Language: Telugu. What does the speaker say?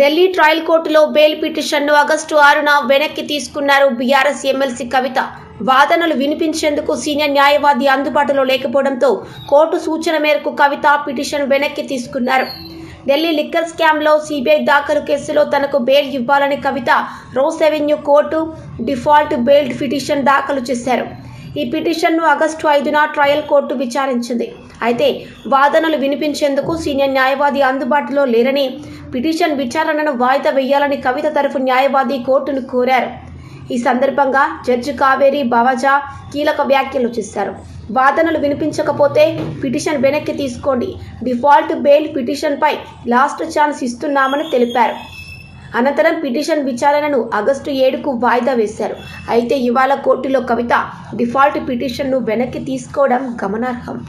ఢిల్లీ ట్రయల్ కోర్టులో బెయిల్ పిటిషన్ను ఆగస్టు ఆరున వెనక్కి తీసుకున్నారు బీఆర్ఎస్ ఎమ్మెల్సీ కవిత. వాదనలు వినిపించేందుకు సీనియర్ న్యాయవాది అందుబాటులో లేకపోవడంతో కోర్టు సూచన మేరకు కవిత పిటిషన్ వెనక్కి తీసుకున్నారు. ఢిల్లీ లిక్కర్ స్కామ్లో సిబిఐ దాఖలు కేసులో తనకు బెయిల్ ఇవ్వాలని Kavitha rose avenue court default bail petition దాఖలు చేశారు. ఈ పిటిషన్ను ఆగస్టు ఐదున ట్రయల్ కోర్టు విచారించింది. అయితే వాదనలు వినిపించేందుకు సీనియర్ న్యాయవాది అందుబాటులో లేరని పిటిషన్ విచారణను వాయిదా వేయాలని కవిత తరఫు న్యాయవాది కోర్టును కోరారు. ఈ సందర్భంగా జడ్జి కావేరి బవజా కీలక వ్యాఖ్యలు చేశారు. వాదనలు వినిపించకపోతే పిటిషన్ వెనక్కి తీసుకోండి. డిఫాల్ట్ బెయిల్ పిటిషన్పై లాస్ట్ ఛాన్స్ ఇస్తున్నామని తెలిపారు. అనంతరం పిటిషన్ విచారణను ఆగస్టు ఏడుకు వాయిదా వేశారు. అయితే ఇవాళ కోర్టులో కవిత డిఫాల్ట్ పిటిషన్ను వెనక్కి తీసుకోవడం గమనార్హం.